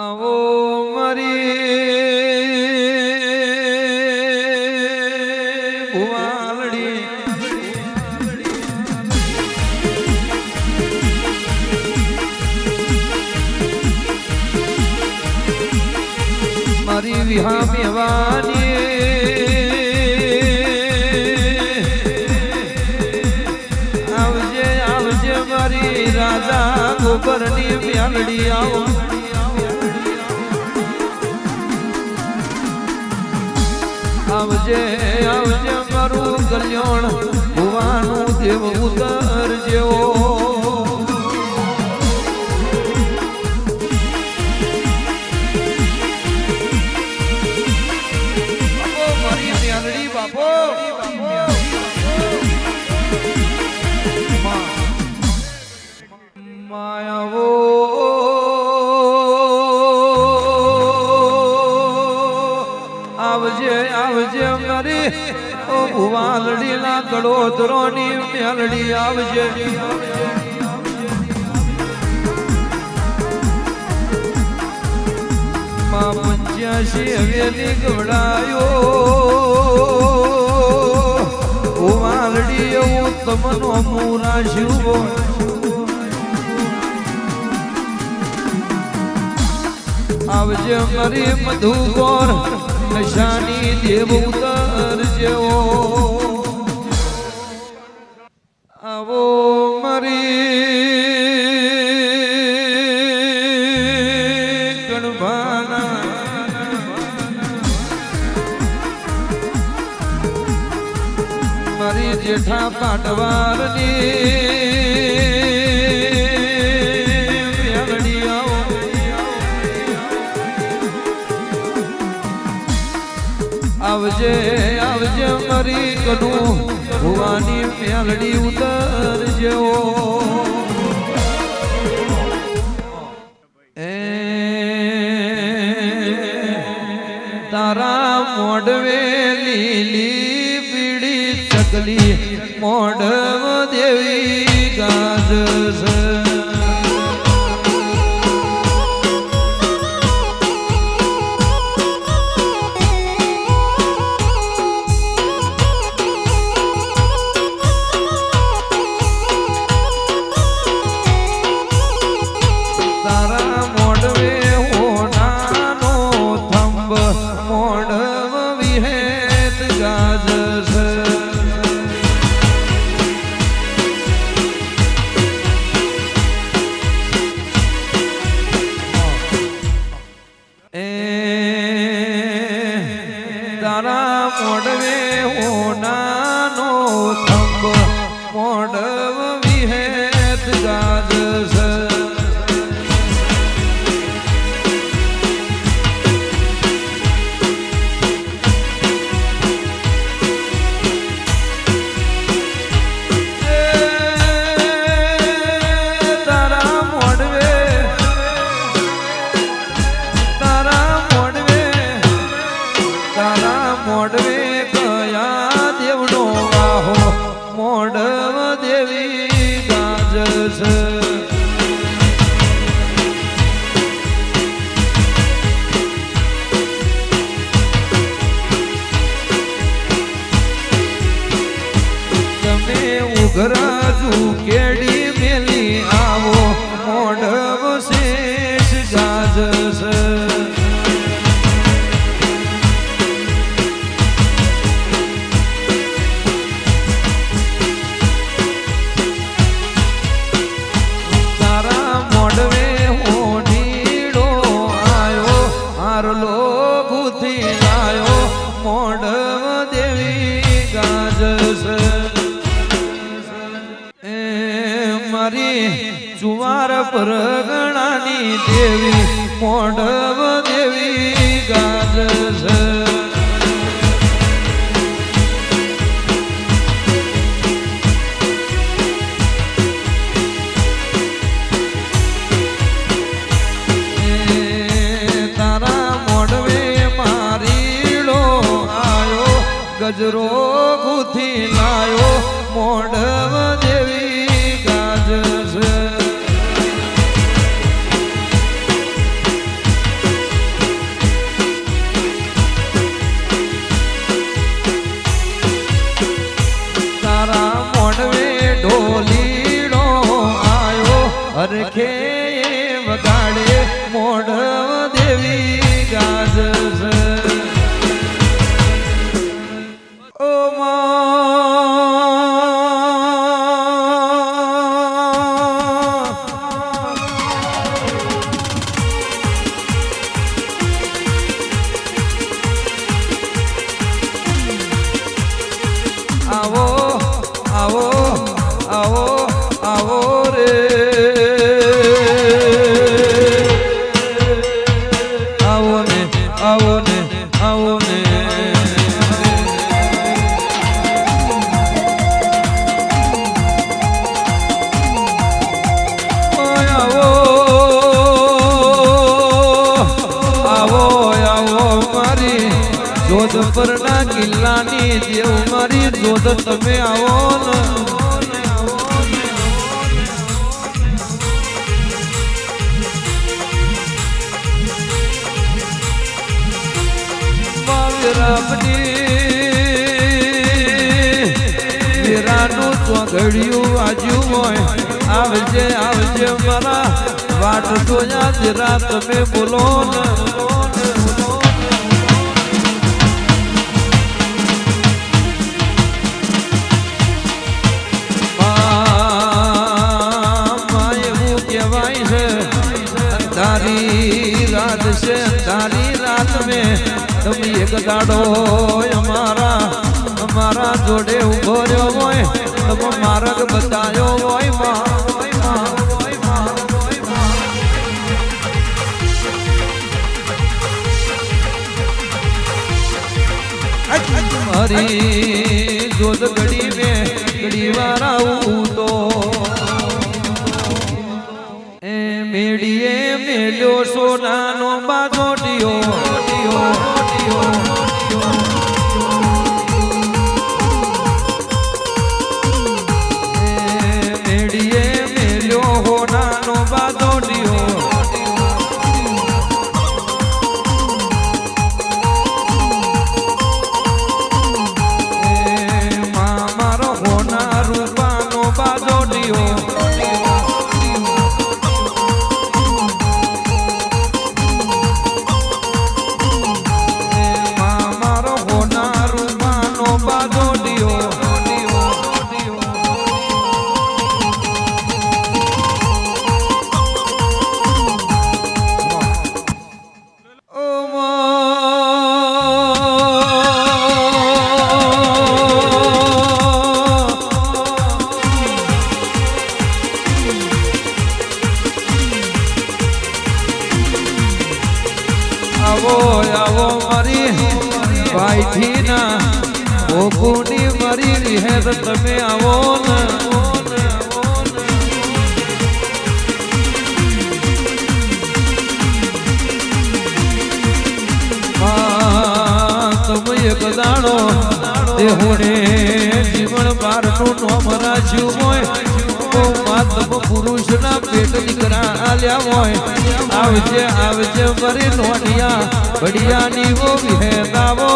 આવો મરી ભુવાલડી મારી વિહા આવજે આવજે મારી રાજા ગોબરની મ્યાલડી આવો આવજે આવજે મારું કલ્યાણ ભુવાનું દેવ ઉતર જેવો આવજે મારી ઓ ભુવાલડી ના કડોતરોની મેલડી આવજે. માં પંચ્યાસી હવેલી ગવડાયો. ભુવાલડી એવું મૂરા શિવો આવજે મારી મધુકોર. નશાની દેવ ઉતર જેવો. આવો મરી ગણભાના મારી જેઠા પાટવારની મેલડી ઉતર જેવો. એ તારા મોડવે લીલી પીડી ચકલી મોઢવ દેવી તારા મોડવે ઉઘરાજુ કેડી જુવાર પરગણાની દેવી મોઢવ દેવી ગાજ ગજરો ગુથી લાયો મોઢવ કિલ્લાની દેવ મારી જોધ તમે આવો ને. વીરાનું ચોઘડિયું વાજ્યું હોય. આવજે આવજે મારા વાટ જોયા જરા તમે બોલો ને. રાત છે તારી રાત મે. તમે એક દાડો અમારા અમારા જોડે ઊભો રહ્યો હોય તમે માર્ગ બતાવ્યો હોયમાં હોયમાં, સોનાનો બાજોટીયો મારી રિહેર તમે આવો ને. તમે એક દાડો તે હોણે જીવન બારનું નોમ રાખ્યું હોય. માતમ પુરુષના પેટ દીકરા આલ્યા હોય. આવજે આવજે મરી નોનિયા બડિયાની વો વિહેતાવો